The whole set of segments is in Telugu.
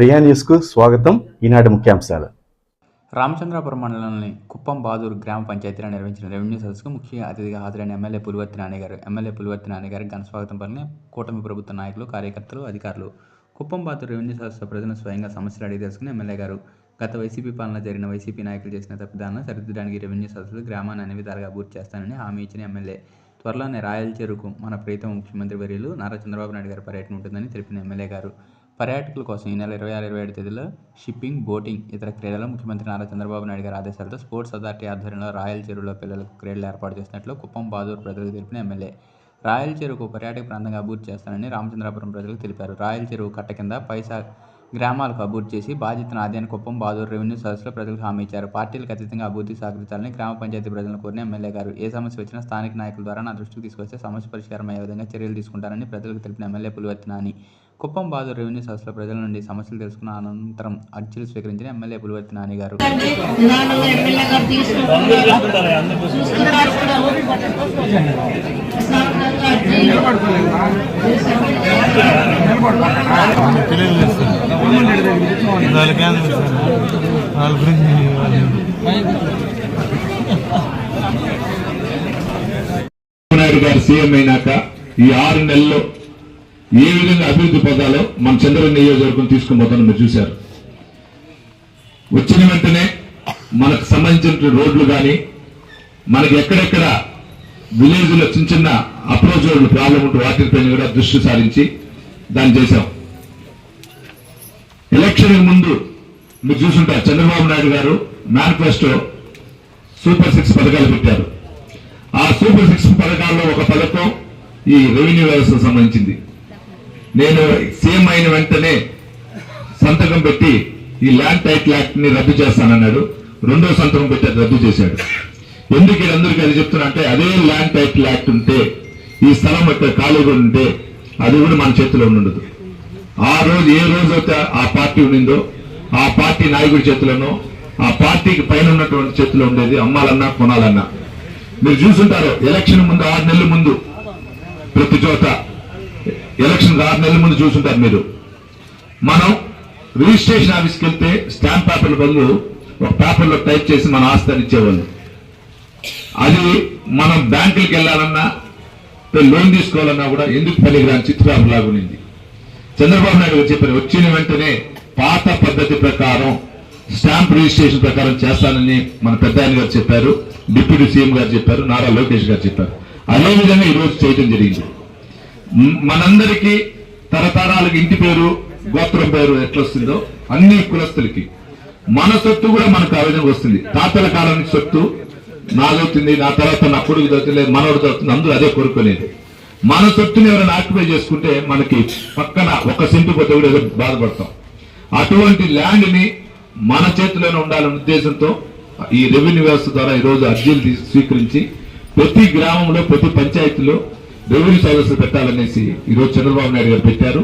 ప్రియా న్యూస్కు స్వాగతం. ఈనాటి ముఖ్యాంశాలు. రామచంద్రాపురం మండలంలోని కుప్పం బాదూరు గ్రామ పంచాయతీలో నిర్వహించిన రెవెన్యూ సదస్సుకు ముఖ్య అతిథిగా హాజరైన ఎమ్మెల్యే పులివర్తి నాన్నగారు ఎమ్మెల్యే పులివర్తి నాన్నగారికి ఘన స్వాగతం కూటమి ప్రభుత్వ నాయకులు కార్యకర్తలు అధికారులు. కుప్పం బాదూరు రెవెన్యూ సదస్సు ప్రజలను స్వయంగా సమస్యలు అడిగి తెలుసుకుని ఎమ్మెల్యే గారు గత వైసీపీ పాలన జరిగిన వైసీపీ నాయకులు చేసిన తప్పిదాలను సరిదిద్దడానికి రెవెన్యూ సదస్సులు గ్రామాన్ని అన్ని విధాలుగా అభివృద్ధి చేస్తానని హామీ ఇచ్చిన ఎమ్మెల్యే. త్వరలోనే రాయల చెరుకు మన ప్రీతం ముఖ్యమంత్రి వర్యులు నారా చంద్రబాబు నాయుడు గారి పర్యటన ఉంటుందని తెలిపిన ఎమ్మెల్యే గారు. పర్యాటకుల కోసం ఈ నెల ఇరవై ఆరు ఇరవై ఏడు తేదీలో షిప్పింగ్ బోటింగ్ ఇతర క్రీడలు ముఖ్యమంత్రి నారా చంద్రబాబు నాయుడు గారి ఆదేశాలతో స్పోర్ట్స్ అథారిటీ ఆధ్వర్యంలో రాయల చెరువులో పిల్లలకు క్రీడలు ఏర్పాటు చేసినట్లు కుప్పం బాదూరు ప్రజలకు తెలిపిన ఎమ్మెల్యే. రాయల చెరువుకు పర్యాటక ప్రాంతంగా అభివృద్ధి చేస్తానని రామచంద్రాపురం ప్రజలకు తెలిపారు. రాయల చెరువు కట్ట కింద పైసా గ్రామాలకు అభివృద్ధి చేసి బాధ్యతను ఆదాయాన్ని కుప్పం బాదూరు రెవెన్యూ సదస్సులో ప్రజలకు హామీ ఇచ్చారు. పార్టీలకు అతీతంగా అభివృద్ధి సహకరించాలని గ్రామ పంచాయతీ ప్రజలను కోరిన ఎమ్మెల్యే గారు. ఏ సమస్య వచ్చినా స్థానిక నాయకుల ద్వారా నా దృష్టికి తీసుకొస్తే సమస్య పరిష్కారం అయ్యే విధంగా చర్యలు తీసుకుంటారని ప్రజలకు తెలిపిన ఎమ్మెల్యే పులివర్తి నాని. కుప్పం బాదు రెవెన్యూ సంస్థల ప్రజల నుండి సమస్యలు తెలుసుకున్న అనంతరం అర్జీలు స్వీకరించిన ఎమ్మెల్యే పులివర్తి నాని గారు. గారు వాళ్ళ గురించి గారు సీఎం అయినాక ఈ ఆరు నెలల్లో ఏ విధంగా అభివృద్ధి పొందాలో మన చంద్రబాబు నియోజకవర్గం తీసుకుని పోతాను మీరు చూశారు. వచ్చిన వెంటనే మనకు సంబంధించిన రోడ్లు కానీ మనకి ఎక్కడెక్కడ విలేజ్లో చిన్న చిన్న అప్రోచ్ రోడ్లు ప్రాబ్లం ఉంటే వాటిపైన కూడా దృష్టి సారించి దాన్ని చేశాం. ఎలక్షన్ ముందు మీరు చూసుంటారు చంద్రబాబు నాయుడు గారు మేనిఫెస్టో సూపర్ సిక్స్ పథకాలు పెట్టారు. ఆ సూపర్ సిక్స్ పథకాల్లో ఒక పథకం ఈ రెవెన్యూ వ్యవస్థకు సంబంధించింది. నేను సీఎం అయిన వెంటనే సంతకం పెట్టి ఈ ల్యాండ్ టైటిల్ యాక్ట్ని రద్దు చేస్తానన్నాడు. రెండో సంతకం పెట్టి రద్దు చేశాడు. ఎందుకు వీళ్ళందరికీ అది చెప్తున్నా అంటే అదే ల్యాండ్ టైటిల్ యాక్ట్ ఉంటే ఈ స్థలం యొక్క ఖాళీగా ఉంటే అది కూడా మన చేతిలో ఉండదు ఆ రోజు ఏ రోజు అయితే ఆ పార్టీ ఉండిందో ఆ పార్టీ నాయకుడి చేతిలోనో ఆ పార్టీకి పైన ఉన్నటువంటి చేతిలో ఉండేది అమ్మాలన్నా కొనాలన్నా. మీరు చూసుంటారు ఎలక్షన్ ముందు ఆరు నెలల ముందు ప్రతి చోట ఎలక్షన్ ఆరు నెలల ముందు చూసుంటారు మీరు. మనం రిజిస్ట్రేషన్ ఆఫీస్కి వెళ్తే స్టాంప్ పేపర్ల బదులు ఒక పేపర్లో టైప్ చేసి మన ఆస్తిని ఇచ్చేవాళ్ళు. అది మనం బ్యాంకులకు వెళ్ళాలన్నా లోన్ తీసుకోవాలన్నా కూడా ఎందుకు పనికిరాని చిత్రాలు లాగునింది చంద్రబాబు నాయుడు గారు చెప్పారు వచ్చిన వెంటనే పాత పద్ధతి ప్రకారం స్టాంప్ రిజిస్ట్రేషన్ ప్రకారం చేస్తానని మన పెద్ద ఆయన గారు చెప్పారు డిప్యూటీ సీఎం గారు చెప్పారు నారా లోకేష్ గారు చెప్పారు. అదే విధంగా చేయడం జరిగింది. మనందరికీ తరతరాలకు ఇంటి పేరు గోత్రం పేరు ఎట్లా వస్తుందో అన్ని కులస్తులకి. మన సొత్తు కూడా మనకు ఆ విధంగా వస్తుంది. తాతల కాలానికి సొత్తు నాదవుతుంది నా తర్వాత నా కొడుకు దొరుకుతుంది లేదు మనోడు దొరుకుతుంది అందరూ అదే కోరుకునేది. మన సొత్తుని ఎవరైనా ఆక్యుపై చేసుకుంటే మనకి పక్కన ఒక సెంటు పోతే కూడా ఏదో బాధపడతాం. అటువంటి ల్యాండ్ని మన చేతిలోనే ఉండాలనే ఉద్దేశంతో ఈ రెవెన్యూ వ్యవస్థ ద్వారా ఈరోజు అర్జీలు స్వీకరించి ప్రతి గ్రామంలో ప్రతి పంచాయతీలో రెవెన్యూ సదస్సు పెట్టాలనేసి ఈరోజు చంద్రబాబు నాయుడు గారు పెట్టారు.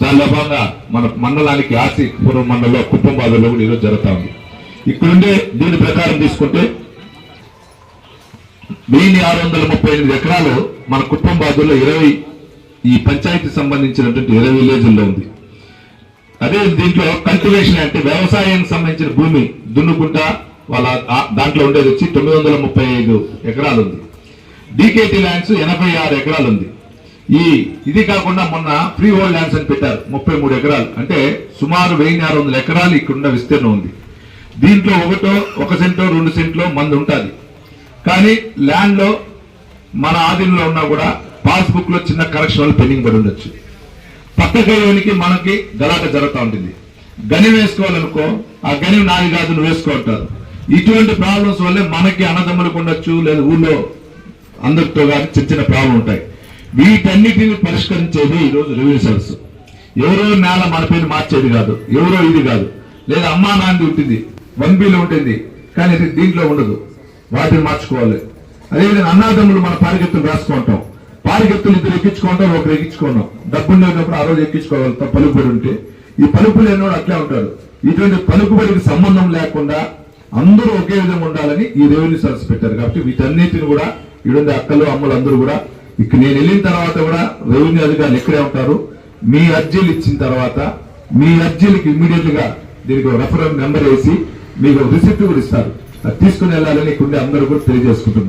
దానిలో భాగంగా మన మండలానికి ఆసి పూర్వ మండలంలో కుప్పం బాధల్లో కూడా ఈరోజు జరుగుతూ ఉంది. ఇక్కడుండే దీని ప్రకారం తీసుకుంటే వెయ్యి ఆరు వందల ముప్పై ఎనిమిది ఎకరాలు మన కుప్పం బాధల్లో ఇరవై ఈ పంచాయతీ సంబంధించినటువంటి ఇరవై విలేజుల్లో ఉంది. అదే దీంట్లో కల్టివేషన్ అంటే వ్యవసాయానికి సంబంధించిన భూమి దున్నుకుంటా వాళ్ళ దాంట్లో ఉండేది వచ్చి తొమ్మిది వందల ముప్పై ఐదు ఎకరాలు ఉంది. డీకేటీ ల్యాండ్స్ ఎనభై ఆరు ఎకరాలు ఉంది ఈ ఇది కాకుండా మొన్న ఫ్రీ హోల్డ్ ల్యాండ్స్ అని పెట్టారు ముప్పై మూడు ఎకరాలు. అంటే సుమారు వెయ్యి ఆరు వందల ఎకరాలు ఇక్కడున్న విస్తీర్ణం ఉంది. దీంట్లో ఒకటో ఒక సెంటో రెండు సెంట్లో మంది ఉంటుంది. కానీ ల్యాండ్లో మన ఆధీనంలో ఉన్నా కూడా పాస్బుక్లో చిన్న కరెక్షన్ వల్ల పెండింగ్ పడి ఉండొచ్చు. పక్కకి మనకి గలాట జరుగుతూ ఉంటుంది. గని వేసుకోవాలనుకో ఆ గని నాది కాదు నువ్వు వేసుకో అంటారు. ఇటువంటి ప్రాబ్లమ్స్ వల్లే మనకి అన్నదమ్ములకు ఉండొచ్చు లేదా ఊళ్ళో అందరితో కానీ చిన్న చిన్న ప్రాబ్లం ఉంటాయి. వీటన్నిటిని పరిష్కరించేది ఈ రోజు రెవెన్యూ సర్వీస్. ఎవరో నేల మన పేరు మార్చేది కాదు ఎవరో ఇది కాదు. లేదా అమ్మా నాంది ఉంటుంది వన్ బిలో ఉంటుంది కానీ ఇది దీంట్లో ఉండదు. వాటిని మార్చుకోవాలి. అదేవిధంగా అన్నాదమ్ములు మన పారిగత్తులు రాసుకుంటాం పారిగత్తులు ఇద్దరు ఎక్కించుకుంటాం ఒకరు ఎక్కించుకున్నాం డబ్బులు లేనప్పుడు ఆ రోజు ఎక్కించుకోగలుగుతాం పలుకుబడి ఉంటే. ఈ పలుకులు ఎన్నో అట్లే ఉంటాడు. ఇటువంటి పలుకుబడికి సంబంధం లేకుండా అందరూ ఒకే విధంగా ఉండాలని ఈ రెవెన్యూ సర్వీస్ పెట్టారు. కాబట్టి వీటన్నిటిని కూడా ఇటువంటి అక్కలు అమ్మలు అందరూ కూడా ఇక్కడ నేను వెళ్ళిన తర్వాత కూడా రెవెన్యూ అధికారులు ఇక్కడే ఉంటారు. మీ అర్జీలు ఇచ్చిన తర్వాత మీ అర్జీలకి ఇమ్మీడియట్గా దీనికి రెఫరల్ నెంబర్ వేసి మీకు రిసిప్ట్ కూడా ఇస్తారు. అది తీసుకుని వెళ్ళాలని ఇక్కడే అందరూ కూడా తెలియజేసుకుంటున్నారు.